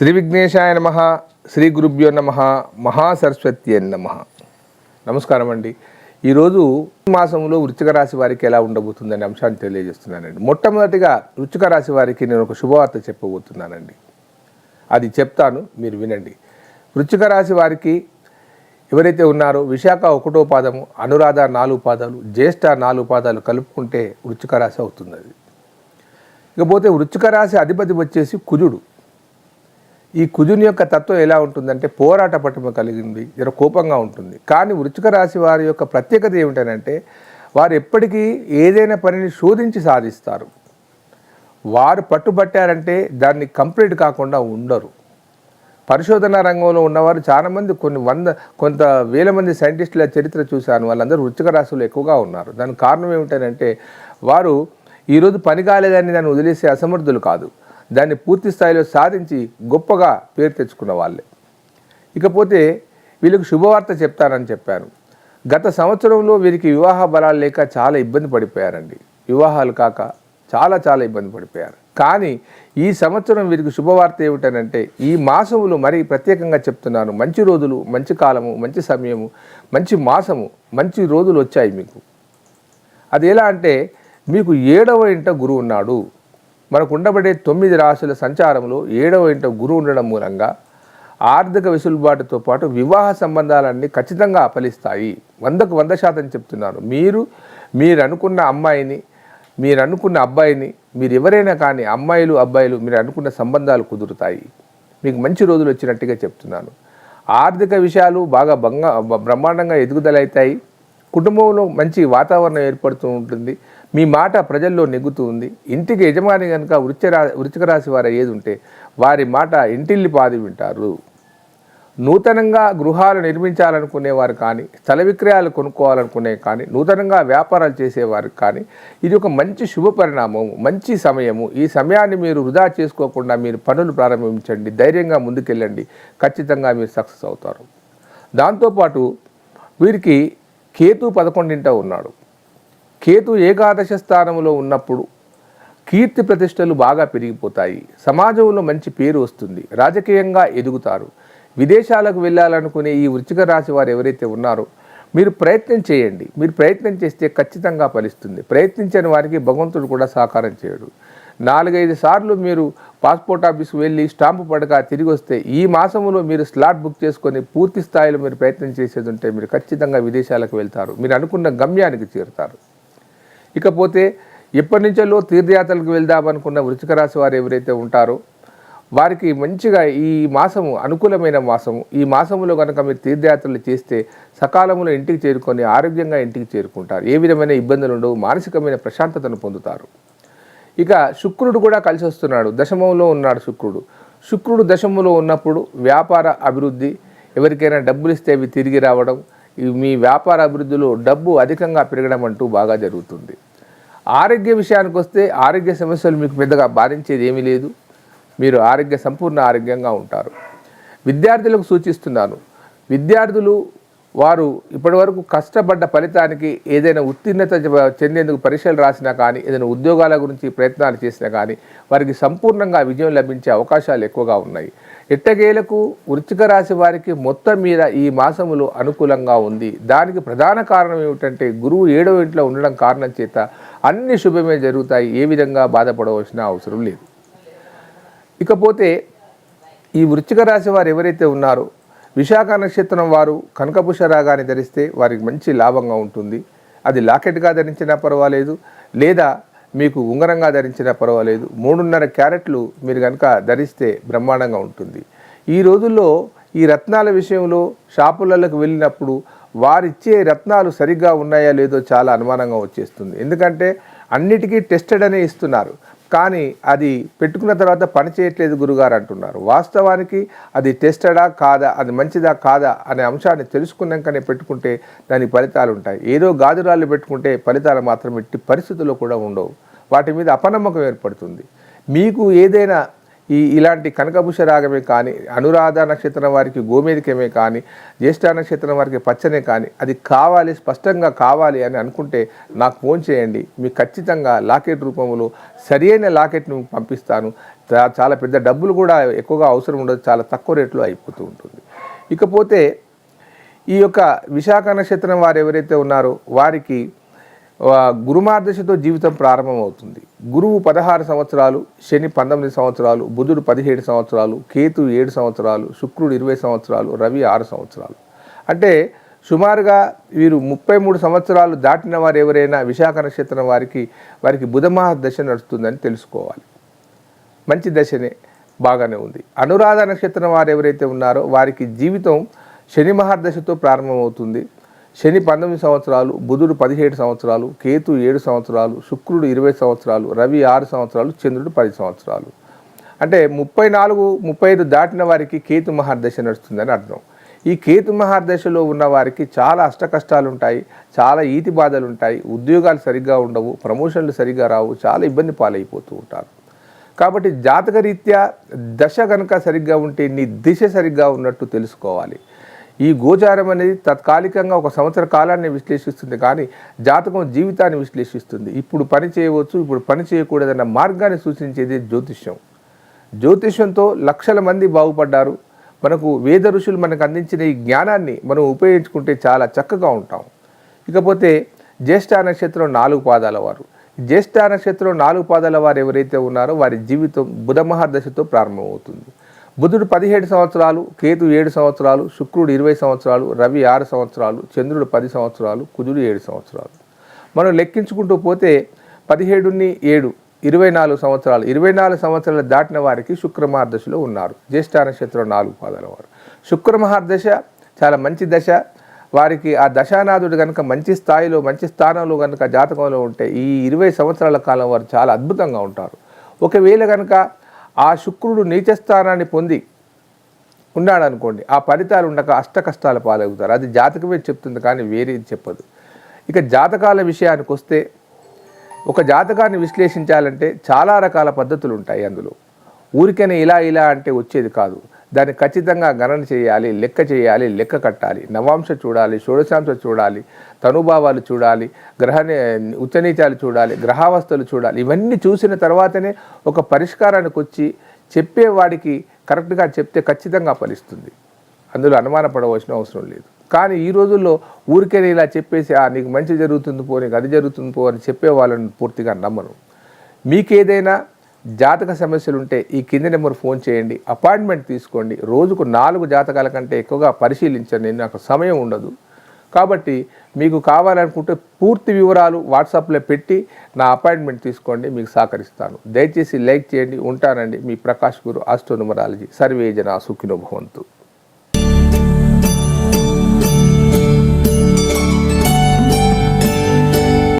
శ్రీ విఘ్నేశాయ నమ శ్రీ గురుభ్యో నమ మహాసరస్వతి నమ. నమస్కారం అండి ఈరోజు మాసంలో వృచ్చిక రాశి వారికి ఎలా ఉండబోతుందనే అంశాన్ని తెలియజేస్తున్నానండి. మొట్టమొదటిగా వృచ్చిక రాశి వారికి నేను ఒక శుభవార్త చెప్పబోతున్నానండి. అది చెప్తాను మీరు వినండి. వృచ్చిక రాశి వారికి ఎవరైతే ఉన్నారో విశాఖ ఒకటో పాదము అనురాధ నాలుగు పాదాలు జ్యేష్ఠ నాలుగు పాదాలు కలుపుకుంటే వృచ్చిక రాశి అవుతుంది అది ఇకపోతే వృచ్చిక రాశి అధిపతి వచ్చేసి కుజుడు. ఈ కుజుని యొక్క తత్వం ఎలా ఉంటుందంటే పోరాట పటిమ కలిగింది జర కోపంగా ఉంటుంది. కానీ వృచ్చిక రాశి వారి యొక్క ప్రత్యేకత ఏమిటనంటే వారు ఎప్పటికీ ఏదైనా పనిని శోధించి సాధిస్తారు. వారు పట్టుబట్టారంటే దాన్ని కంప్లీట్ కాకుండా ఉండరు. పరిశోధన రంగంలో ఉన్నవారు చాలామంది కొన్ని వంద కొంత వేల మంది సైంటిస్టుల చరిత్ర చూశాను. వాళ్ళందరూ వృశ్చిక రాశులు ఎక్కువగా ఉన్నారు. దానికి కారణం ఏమిటంటే వారు ఈరోజు పని కాలేదని దాన్ని వదిలేసే అసమర్థులు కాదు. దాన్ని పూర్తి స్థాయిలో సాధించి గొప్పగా పేరు తెచ్చుకున్న వాళ్ళే. ఇకపోతే వీళ్ళకి శుభవార్త చెప్తానని చెప్పాను. గత సంవత్సరంలో వీరికి వివాహ బలాలు లేక చాలా ఇబ్బంది పడిపోయారండి. వివాహాలు కాక చాలా చాలా ఇబ్బంది పడిపోయారు. కానీ ఈ సంవత్సరం వీరికి శుభవార్త ఏమిటనంటే ఈ మాసములు మరీ ప్రత్యేకంగా చెప్తున్నాను. మంచి రోజులు మంచి కాలము మంచి సమయము మంచి మాసము మంచి రోజులు వచ్చాయి మీకు. అది ఎలా అంటే మీకు ఏడవ ఇంట గురువు ఉన్నాడు. మనకు ఉండబడే తొమ్మిది రాశుల సంచారంలో ఏడవ ఇంట గురువు ఉండడం మూలంగా ఆర్థిక వెసులుబాటుతో పాటు వివాహ సంబంధాలన్నీ ఖచ్చితంగా ఫలిస్తాయి. వందకు వంద శాతం చెప్తున్నారు మీరు మీరు అనుకున్న అమ్మాయిని మీరు అనుకున్న అబ్బాయిని మీరు ఎవరైనా కానీ అమ్మాయిలు అబ్బాయిలు మీరు అనుకున్న సంబంధాలు కుదురుతాయి. మీకు మంచి రోజులు వచ్చినట్టుగా చెప్తున్నాను. ఆర్థిక విషయాలు బాగా బంగా బ్రహ్మాండంగా ఎదుగుదల అవుతాయి కుటుంబంలో మంచి వాతావరణం ఏర్పడుతూ ఉంటుంది. మీ మాట ప్రజల్లో నెగ్గుతూ ఉంది. ఇంటికి యజమాని కనుక వృత్తిరా వృచ్చిక రాశి వారు ఏది ఉంటే వారి మాట ఇంటిల్లి పాది వింటారు. నూతనంగా గృహాలు నిర్మించాలనుకునేవారు కానీ స్థల విక్రయాలు కొనుక్కోవాలనుకునే కానీ నూతనంగా వ్యాపారాలు చేసేవారు కానీ ఇది ఒక మంచి శుభ పరిణామము మంచి సమయము. ఈ సమయాన్ని మీరు వృధా చేసుకోకుండా మీరు పనులు ప్రారంభించండి. ధైర్యంగా ముందుకెళ్ళండి. ఖచ్చితంగా మీరు సక్సెస్ అవుతారు. దాంతోపాటు వీరికి కేతు పదకొండింట ఉన్నాడు. కేతు ఏకాదశ స్థానంలో ఉన్నప్పుడు కీర్తి ప్రతిష్టలు బాగా పెరిగిపోతాయి. సమాజంలో మంచి పేరు వస్తుంది. రాజకీయంగా ఎదుగుతారు. విదేశాలకు వెళ్ళాలనుకునే ఈ వృచ్చిక రాశి వారు ఎవరైతే ఉన్నారో మీరు ప్రయత్నం చేయండి. మీరు ప్రయత్నం చేస్తే ఖచ్చితంగా ఫలిస్తుంది. ప్రయత్నించని వారికి భగవంతుడు కూడా సహకారం చేయడు. నాలుగైదు సార్లు మీరు పాస్పోర్ట్ ఆఫీస్కి వెళ్ళి స్టాంపు పడక తిరిగి వస్తే ఈ మాసంలో మీరు స్లాట్ బుక్ చేసుకొని పూర్తి స్థాయిలో మీరు ప్రయత్నం చేసేది ఉంటే మీరు ఖచ్చితంగా విదేశాలకు వెళ్తారు. మీరు అనుకున్న గమ్యానికి చేరుతారు. ఇకపోతే ఎప్పటి నుంచో తీర్థయాత్రలకు వెళ్దామనుకున్న వృచ్చిక రాశి వారు ఎవరైతే ఉంటారో వారికి మంచిగా ఈ మాసము అనుకూలమైన మాసము. ఈ మాసములో కనుక మీరు తీర్థయాత్రలు చేస్తే సకాలంలో ఇంటికి చేరుకొని ఆరోగ్యంగా ఇంటికి చేరుకుంటారు. ఏ విధమైన ఇబ్బందులు ఉండవు మానసికమైన ప్రశాంతతను పొందుతారు. ఇక శుక్రుడు కూడా కలిసి వస్తున్నాడు. దశమంలో ఉన్నాడు శుక్రుడు. శుక్రుడు దశములో ఉన్నప్పుడు వ్యాపార అభివృద్ధి ఎవరికైనా డబ్బులు ఇస్తే అవి తిరిగి రావడం మీ వ్యాపార అభివృద్ధిలో డబ్బు అధికంగా పెరగడం అంటూ బాగా జరుగుతుంది. ఆరోగ్య విషయానికి వస్తే ఆరోగ్య సమస్యలు మీకు పెద్దగా బాధించేది ఏమీ లేదు. మీరు ఆరోగ్య సంపూర్ణ ఆరోగ్యంగా ఉంటారు. విద్యార్థులకు సూచిస్తున్నాను. విద్యార్థులు వారు ఇప్పటివరకు కష్టపడ్డ ఫలితానికి ఏదైనా ఉత్తీర్ణత చెందేందుకు పరీక్షలు రాసినా కానీ ఏదైనా ఉద్యోగాల గురించి ప్రయత్నాలు చేసినా కానీ వారికి సంపూర్ణంగా విజయం లభించే అవకాశాలు ఎక్కువగా ఉన్నాయి. ఎట్టగేలకు వృచ్చిక రాశి వారికి మొత్తం మీద ఈ మాసములు అనుకూలంగా ఉంది. దానికి ప్రధాన కారణం ఏమిటంటే గురువు ఏడవ ఇంట్లో ఉండడం కారణం చేత అన్ని శుభమే జరుగుతాయి. ఏ విధంగా బాధపడవలసిన అవసరం లేదు. ఇకపోతే ఈ వృచ్చిక రాశి వారు ఎవరైతే ఉన్నారో విశాఖ నక్షత్రం వారు కనకపుష రాగాన్ని ధరిస్తే వారికి మంచి లాభంగా ఉంటుంది. అది లాకెట్గా ధరించినా పర్వాలేదు. లేదా మీకు ఉంగరంగా ధరించినా పర్వాలేదు. మూడున్నర క్యారెట్లు మీరు కనుక ధరిస్తే బ్రహ్మాండంగా ఉంటుంది. ఈ రోజుల్లో ఈ రత్నాల విషయంలో షాపులలోకి వెళ్ళినప్పుడు వారిచ్చే రత్నాలు సరిగ్గా ఉన్నాయా లేదో చాలా అనుమానంగా వచ్చేస్తుంది. ఎందుకంటే అన్నిటికీ టెస్టెడ్ అనే ఇస్తున్నారు. కానీ అది పెట్టుకున్న తర్వాత పని చేయట్లేదు గురుగారు అంటున్నారు. వాస్తవానికి అది టెస్టడా కాదా అది మంచిదా కాదా అనే అంశాన్ని తెలుసుకున్నాకనే పెట్టుకుంటే దానికి ఫలితాలు ఉంటాయి ఏదో గాజురాళ్ళు పెట్టుకుంటే ఫలితాలు మాత్రం ఎట్టి పరిస్థితుల్లో కూడా ఉండవు. వాటి మీద అపనమ్మకం ఏర్పడుతుంది. మీకు ఏదైనా ఈ ఇలాంటి కనకభూష రాగమే కానీ అనురాధ నక్షత్రం వారికి గోమేదికమే కానీ జ్యేష్ఠ నక్షత్రం వారికి పచ్చనే కానీ అది కావాలి స్పష్టంగా కావాలి అని అనుకుంటే నాకు ఫోన్ చేయండి. మీకు ఖచ్చితంగా లాకెట్ రూపంలో సరియైన లాకెట్ను పంపిస్తాను. చాలా పెద్ద డబ్బులు కూడా ఎక్కువగా అవసరం ఉండదు చాలా తక్కువ రేట్లో అయిపోతూ ఉంటుంది. ఇకపోతే ఈ యొక్క విశాఖ నక్షత్రం వారు ఎవరైతే ఉన్నారో వారికి ఆ, గురుమార్దశతో జీవితం ప్రారంభమవుతుంది. గురువు పదహారు సంవత్సరాలు శని పంతొమ్మిది సంవత్సరాలు బుధుడు పదిహేడు సంవత్సరాలు కేతు ఏడు సంవత్సరాలు శుక్రుడు ఇరవై సంవత్సరాలు రవి ఆరు సంవత్సరాలు. అంటే సుమారుగా వీరు ముప్పై మూడు సంవత్సరాలు దాటిన వారు ఎవరైనా విశాఖ నక్షత్రం వారికి వారికి బుధమహాదశ నడుస్తుందని తెలుసుకోవాలి. మంచి దశనే బాగానే ఉంది. అనురాధ నక్షత్రం వారు ఎవరైతే ఉన్నారో వారికి జీవితం శని మహాదశతో ప్రారంభమవుతుంది. శని పంతొమ్మిది సంవత్సరాలు బుధుడు పదిహేడు సంవత్సరాలు కేతు ఏడు సంవత్సరాలు శుక్రుడు ఇరవై సంవత్సరాలు రవి ఆరు సంవత్సరాలు చంద్రుడు పది సంవత్సరాలు. అంటే ముప్పై నాలుగు ముప్పై ఐదు దాటిన వారికి కేతు మహాదశ నడుస్తుందని అర్థం. ఈ కేతు మహాదశలో ఉన్న వారికి చాలా అష్టకష్టాలు ఉంటాయి చాలా ఈతి బాధలు ఉంటాయి ఉద్యోగాలు సరిగ్గా ఉండవు ప్రమోషన్లు సరిగ్గా రావు చాలా ఇబ్బంది పాలైపోతూ ఉంటారు. కాబట్టి జాతక రీత్యా దశ కనుక సరిగ్గా ఉంటే నీ దిశ సరిగ్గా ఉన్నట్టు తెలుసుకోవాలి. ఈ గోచారం అనేది తాత్కాలికంగా ఒక సంవత్సర కాలాన్ని విశ్లేషిస్తుంది కానీ జాతకం జీవితాన్ని విశ్లేషిస్తుంది. ఇప్పుడు పని చేయవచ్చు ఇప్పుడు పని చేయకూడదన్న మార్గాన్ని సూచించేది జ్యోతిష్యం. జ్యోతిష్యంతో లక్షల మంది బాగుపడ్డారు. మనకు వేద ఋషులు మనకు అందించిన ఈ జ్ఞానాన్ని మనం ఉపయోగించుకుంటే చాలా చక్కగా ఉంటాం. ఇకపోతే జ్యేష్ఠ నక్షత్రం నాలుగు పాదాల వారు. జ్యేష్ఠ నక్షత్రం నాలుగు పాదాల వారు ఎవరైతే ఉన్నారో వారి జీవితం బుధమహా దశతో ప్రారంభమవుతుంది. బుధుడు పదిహేడు సంవత్సరాలు కేతు ఏడు సంవత్సరాలు శుక్రుడు ఇరవై సంవత్సరాలు రవి ఆరు సంవత్సరాలు చంద్రుడు పది సంవత్సరాలు కుజుడు ఏడు సంవత్సరాలు. మనం లెక్కించుకుంటూ పోతే పదిహేడుని ఏడు ఇరవై నాలుగు సంవత్సరాలు. ఇరవై నాలుగు సంవత్సరాలు దాటిన వారికి శుక్రమహార్దశలో ఉన్నారు. జ్యేష్ఠ నక్షత్రం నాలుగు పాదాల వారు. శుక్రమహార్దశ చాలా మంచి దశ. వారికి ఆ దశానాథుడు కనుక మంచి స్థాయిలో మంచి స్థానంలో కనుక జాతకంలో ఉంటే ఈ ఇరవై సంవత్సరాల కాలం వారు చాలా అద్భుతంగా ఉంటారు. ఒకవేళ కనుక ఆ శుక్రుడు నీచస్థానాన్ని పొంది ఉన్నాడు అనుకోండి ఆ ఫలితాలు ఉండక అష్ట కష్టాలు పాలవుతారు. అది జాతకమే చెప్తుంది కానీ వేరేది చెప్పదు. ఇక జాతకాల విషయానికి వస్తే ఒక జాతకాన్ని విశ్లేషించాలంటే చాలా రకాల పద్ధతులు ఉంటాయి అందులో. ఊరికైనా ఇలా ఇలా అంటే వచ్చేది కాదు. దాన్ని ఖచ్చితంగా గణన చేయాలి లెక్క చేయాలి లెక్క కట్టాలి. నవాంశ చూడాలి షోడశాంశ చూడాలి తనుభావాలు చూడాలి గ్రహ ఉచ్చనీచాలు చూడాలి గ్రహావస్థలు చూడాలి. ఇవన్నీ చూసిన తర్వాతనే ఒక పరిష్కారానికి వచ్చి చెప్పేవాడికి కరెక్ట్గా చెప్తే ఖచ్చితంగా ఫలిస్తుంది. అందులో అనుమానపడవలసిన అవసరం లేదు. కానీ ఈ రోజుల్లో ఊరికే ఇలా చెప్పేసి ఆ నీకు మంచి జరుగుతుంది పో నీకు అది జరుగుతుంది పో అని చెప్పే వాళ్ళని పూర్తిగా నమ్మను. మీకేదైనా జాతక సమస్యలు ఉంటే ఈ కింది నెంబర్ ఫోన్ చేయండి అపాయింట్మెంట్ తీసుకోండి. రోజుకు నాలుగు జాతకాల కంటే ఎక్కువగా పరిశీలించండి నాకు సమయం ఉండదు. కాబట్టి మీకు కావాలనుకుంటే పూర్తి వివరాలు వాట్సాప్లో పెట్టి నా అపాయింట్మెంట్ తీసుకోండి మీకు సహకరిస్తాను. దయచేసి లైక్ చేయండి ఉంటానండి. మీ ప్రకాష్ గురు ఆస్ట్రోనుమరాలజీ సర్వేజన సుఖినోభవంతు భవంతు.